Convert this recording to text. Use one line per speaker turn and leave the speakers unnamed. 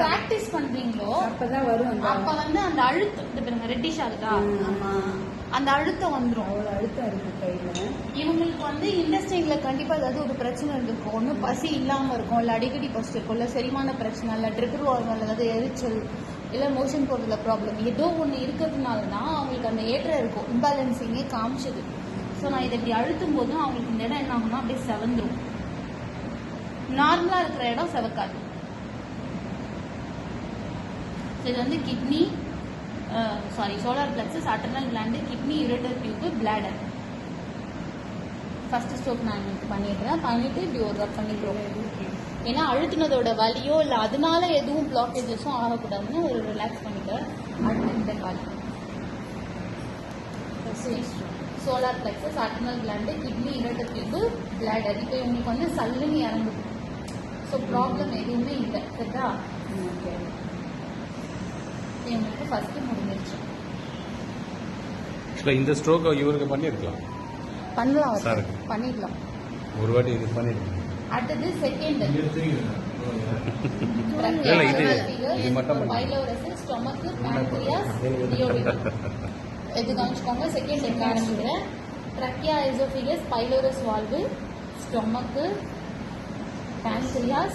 Practice பண்றீங்களோ
அப்பதான் வரும்
அப்ப வந்து அந்த அழுத்தம் இந்த பாருங்க ரெட்டிஷ் ஆகுதா? அந்த அழுத்தம் வந்துரும்.
அவ்வளவு அழுத்தம் இருக்கு கையில.
இவங்களுக்கு வந்து இண்டஸ்ட்ரியில கண்டிப்பா ஏதாவது ஒரு பிரச்சனை இருந்திருக்கும். ஒண்ணு பசி இல்லாம இருக்கும். இல்ல அடிக்கடி பசி இருக்கும் இல்ல செரிமான பிரச்சனை இல்ல ட்ரிகர் வால்வல் ஏதாவது எரிச்சல் இல்ல மோஷன் போறதுல ப்ராப்ளம் ஏதோ ஒண்ணு இருக்கிறதுனால தான் அவங்களுக்கு அந்த ஏற்றம் இருக்கும். இம்பேலன்சிங்கே காமிச்சது. ஸோ நான் இதை இப்படி அழுத்தும் போது அவங்களுக்கு இந்த இடம் என்ன ஆகும்னா அப்படியே செவந்துரும். நார்மலா இருக்கிற இடம் செவக்காது. இது வந்து kidney sorry solar plexus adrenal gland kidney ureter tube bladder first stroke நான் இன்னைக்கு பண்ணிடுறேன். பண்ணிட்டு இப்படி ஒரு ரப் பண்ணிக்கிறோம். ஏன்னா அழுத்தினதோட வலியோ இல்லை அதனால எதுவும் பிளாக்கேஜஸும் ஆகக்கூடாதுன்னு ஒரு ரிலாக்ஸ் பண்ணிக்க அடுத்த இந்த கால் solar plexus adrenal gland kidney ureter tube bladder இப்போ இவங்களுக்கு வந்து சல்லுன்னு இறங்குது ஸோ ப்ராப்ளம் எதுவுமே இல்லை. ஓகே
ஓகே
இவங்களுக்கு ஃபர்ஸ்ட் முடிஞ்சிருச்சு.
ஆக்சுவலாக இந்த ஸ்ட்ரோக் இவருக்கு பண்ணியிருக்கலாம்.
பண்ணலாம்
Sir.
பண்ணிடலாம்.
ஒரு வாட்டி இது பண்ணிருக்கலாம்
அடுத்தது செகண்ட்
இல்ல, இது- இது மட்டும் பண்ணு.
பைலோரஸ் ஸ்டொமக் டியோடினம் இது கவனிச்சுக்கோங்க செகண்ட் எங்க ஆரம்பிக்கிறேன். ட்ரக்கியா எசோஃபிகஸ் பைலோரஸ் வால்வு ஸ்டொமக்கு pancreas